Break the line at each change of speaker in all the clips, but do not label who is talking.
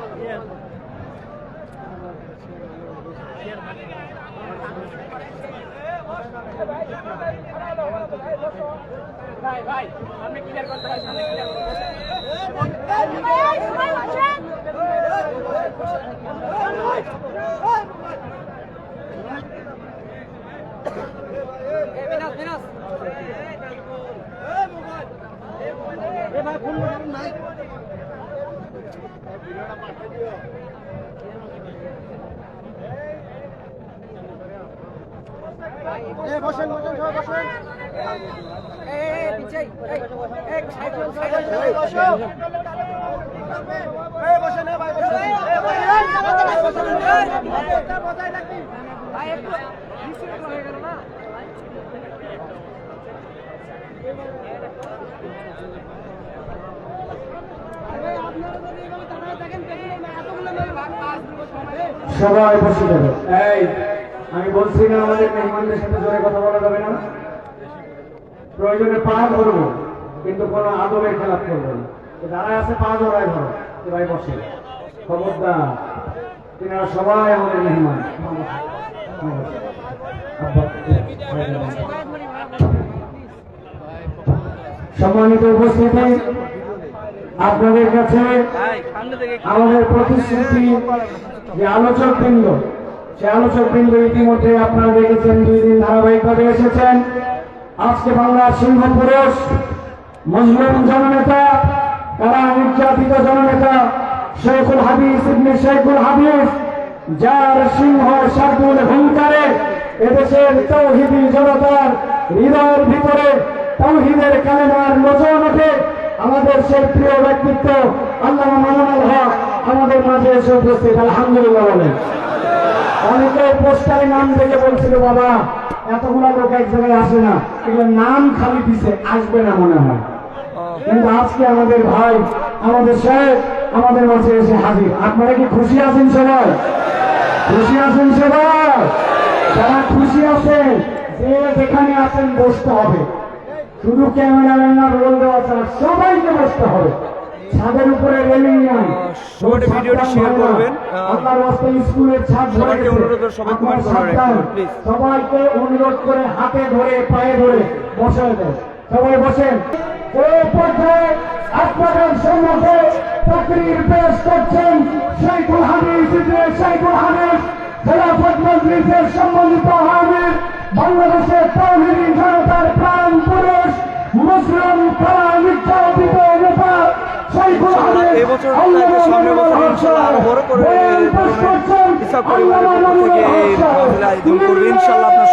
বসেন বসেন সবাই বসেন এই বসেন ভাই বসেন। এই ভাই, এই বসেন
সবাই বসে যাবে। এই। আমি বলছি না আমাদের মেহমানদের সাথে জোরে কথা বলা যাবে না। প্রয়োজনে পা ধরবো কিন্তু কোনো আদবের খেলাপ করব না। যারা আছে পা ধরায় ধরো সবাই বসে। খবরদার। তিনারা সবাই আমাদের মেহমান। সম্মানিত উপস্থিতি আপনাদের কাছে আমাদের প্রতিশ্রুতি যে আলোচক বৃন্দ সে আলোচক বৃন্দ ইতিমধ্যে আপনারা দেখেছেন দুই দিন ধারাবাহিকভাবে এসেছেন। আজকে বাংলার সিংহ পুরুষ মুসলিম জননেতা তারা নির্যাতিত জননেতা, শেখুল হাদিস ইবনে শেখুল হাদিস, যার সিংহ শার্দুল হুঙ্কারে এদেশের তৌহিদি জনতার হৃদয়ের ভিতরে তৌহিদের কালেমার নজর ওঠে। আমাদের সেই প্রিয় ব্যক্তিত্ব আল্লাহ মামুনুল হক। আমাদের মাঝে এসে উপস্থিত, আলহামদুলিল্লাহ বলেন। অনেকে পোস্টারে নাম দেখে বলছিল, বাবা, এতগুলা লোক এক জায়গায় আসে না। এগুলো নাম খালি দিছে, আসবে না মনে হয়। কিন্তু আজকে আমাদের ভাই, আমাদের সাহেব আমাদের মাঝে এসে হাজির। আপনারা কি খুশি আছেন সবাই? খুশি আছেন সবাই? যারা খুশি আছেন, যে যেখানে আছেন বসতে হবে। শুধু ক্যামেরাম্যান রোল দেওয়া ছাড়া সবাইকে বসতে হবে।
সবাই ভিডিওটি share করবেন। সবাইকে। অনুরোধ সবাই comment করে
সবাইকে অনুরোধ করে হাতে ধরে পায়ে ধরে বসায় দেন সবাই বসেন। আপনাদের সম্মুখে চাকরির পেশ করছেন শেখুল হাদিস খেলাফত সম্মানিত হামিদ বাংলাদেশের তৌহিদি জনতার প্রাণ পুরুষ মুসলিম তারা নির্যাতিত নেতা শেখুল
বছর সামনের বছর ইনশাল্লাহ আরও বড় করে ইসা পরিবারের পক্ষ থেকে এই আয়োজন করবে। ইনশাল্লাহ আপনার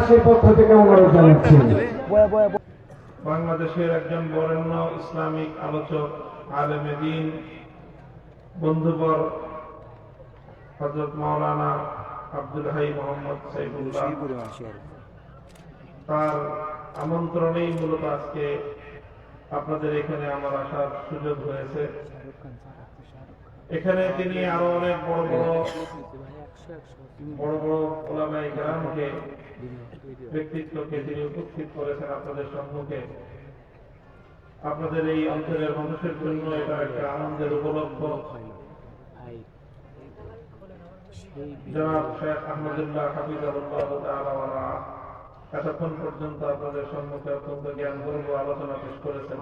গ্রামবাসীর পক্ষ থেকে অনুরোধ জানাচ্ছি।
বাংলাদেশের একজন বরেণ্য ইসলামিক আলোচক, আলেমে দিন, বন্ধুবর হজরত মাওলানা আব্দুল হাই মোহাম্মদ সাইফুল্লাহ। তার আমন্ত্রণেই মূলত আজকে আপনাদের এখানে আমার আসার সুযোগ হয়েছে। এখানে তিনি আরও অনেক বড় বড় বড় বড় ওলামাই গ্রামকে ব্যক্তিত্বকে তিনি উপস্থিত করেছেন আপনাদের সম্মুখে আপনাদের এই অঞ্চলের মানুষের জন্য এটা একটা আনন্দের উপলক্ষ। জনাব শেখ আহমদুল্লাহ হাফিজাহুল্লাহ তাআলা ওয়া রাআহ এতক্ষণ পর্যন্ত আপনাদের সম্মুখে অত্যন্ত জ্ঞান গর্ব আলোচনা পেশ করেছেন।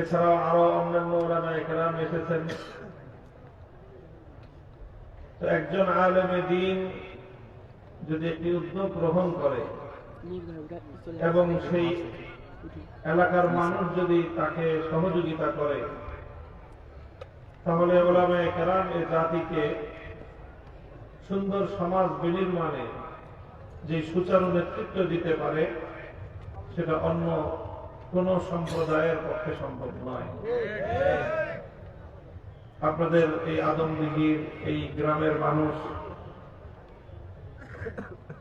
এছাড়াও আরও অন্যান্য ওলামা একরাম এসেছেন। একজন আলেমে দিন যদি একটি উদ্যোগ গ্রহণ করে এবং সেই এলাকার মানুষ যদি তাকে সহযোগিতা করে, তাহলে ওলামে কেরাম এ জাতিকে সুন্দর সমাজ বিনির্মাণে যে সুচারু নেতৃত্ব দিতে পারে, সেটা অন্য কোন সম্প্রদায়ের পক্ষে সম্ভব নয়। আপনাদের এই আদমদিঘির এই গ্রামের মানুষ।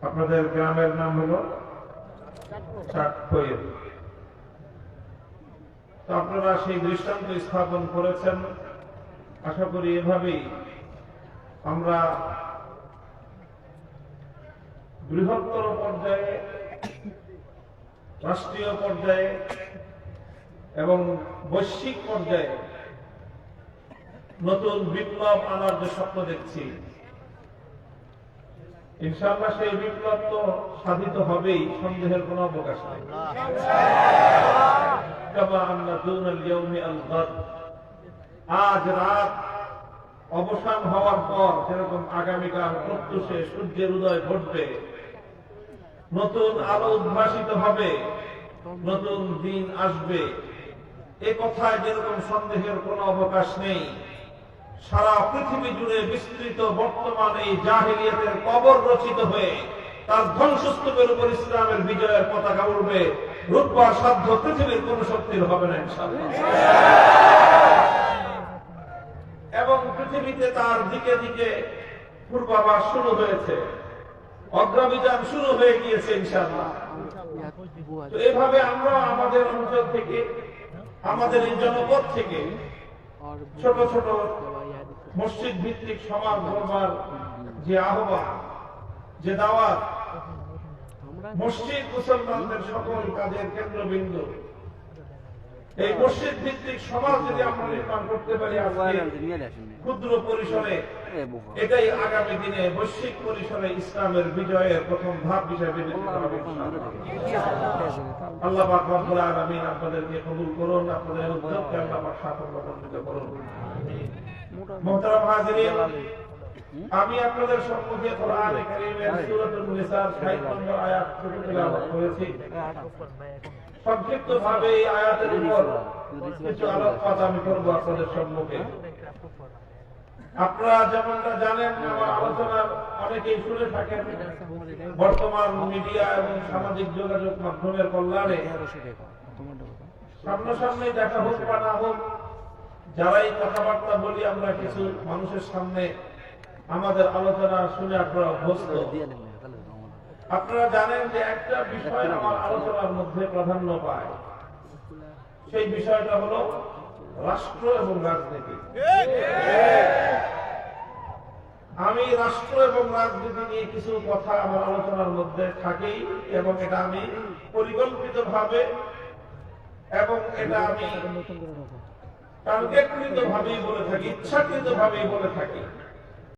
আপনাদের গ্রামের নাম হলো আপনারা সেই দৃষ্টান্ত স্থাপন করেছেন। আশা করি এভাবেই আমরা বৃহত্তর পর্যায়ে, রাষ্ট্রীয় পর্যায়ে এবং বৈশ্বিক পর্যায়ে নতুন বিপ্লব আনার যে স্বপ্ন দেখছি। ইনশাআল্লাহ সেই বিপ্লব তো সাধিত হবেই, সন্দেহের কোনো অবকাশ নেই। আজ রাত অবসান হওয়ার পর যেরকম আগামীকাল প্রত্যুষে সূর্যের উদয় ঘটবে, নতুন আলো উদ্ভাসিত হবে, নতুন দিন আসবে। এ কথায় যেরকম সন্দেহের কোনো অবকাশ নেই সারা পৃথিবী জুড়ে বিস্তৃত বর্তমান এই জাহিলিয়াতের কবর রচিত হয়ে তার ধ্বংসস্তূপের উপর ইসলামের বিজয়ের পতাকা উঠবে রূপবার সাধ্য পৃথিবীর কোন শক্তির হবে না এবং পৃথিবীতে তার দিকে দিকে পূর্বাভাস শুরু হয়েছে। অগ্রাভিযান শুরু হয়ে গিয়েছে ইনশাল্লাহ এভাবে আমরা আমাদের অঞ্চল থেকে, আমাদের এই জনপদ থেকে ছোট ছোট মসজিদ ভিত্তিক সমাজ ধর্মার যে আহ্বান যে দাওয়াত মসজিদ মুসলমানদের সকল কাজের কেন্দ্রবিন্দু। এই মসজিদ ভিত্তিক সমাজ যদি আমরা নির্মাণ করতে পারি ক্ষুদ্র পরিসরে এটাই আগামী দিনে বৈশ্বিক পরিসরে ইসলামের বিজয়ের প্রথম ধাপ হিসেবে। আল্লাহ পাক রব্বুল আলামিন আপনাদেরকে কবুল করুন আপনাদের উদ্যোগকে আল্লাহ পাক সাফল্যমণ্ডিত করুন। মোহতারাম হাজিরিন আমি আপনাদের সম্মুখে কোরআন কারীমের নিসার 60 নম্বর আয়াত তেলাওয়াত করেছি। সংক্ষিপ্ত ভাবে এই আয়াতের উপর কিছু আলোকপাত আমি করব আপনাদের সম্মুখে। আপনারা যেমনটা জানেন আমার আলোচনার অনেকেই শুনে থাকেন। বর্তমান মিডিয়া এবং সামাজিক যোগাযোগ মাধ্যমের কল্যাণে সামনাসামনি দেখা হোক বা না হোক যারাই কথাবার্তা বলি আমরা কিছু মানুষের সামনে আমাদের আলোচনা শুনে আপনারা অভ্যস্ত। আপনারা জানেন যে একটা বিষয় আমার আলোচনার মধ্যে প্রাধান্য পায়। সেই বিষয়টা হলো রাষ্ট্র এবং রাজনীতি। আমি রাষ্ট্র এবং রাজনীতি নিয়ে কিছু কথা আমার আলোচনার মধ্যে থাকেই এবং এটা আমি পরিকল্পিত ভাবে এবং এটা আমি টার্গেটকৃত ভাবেই বলে থাকি ইচ্ছাকৃত ভাবেই বলে থাকি।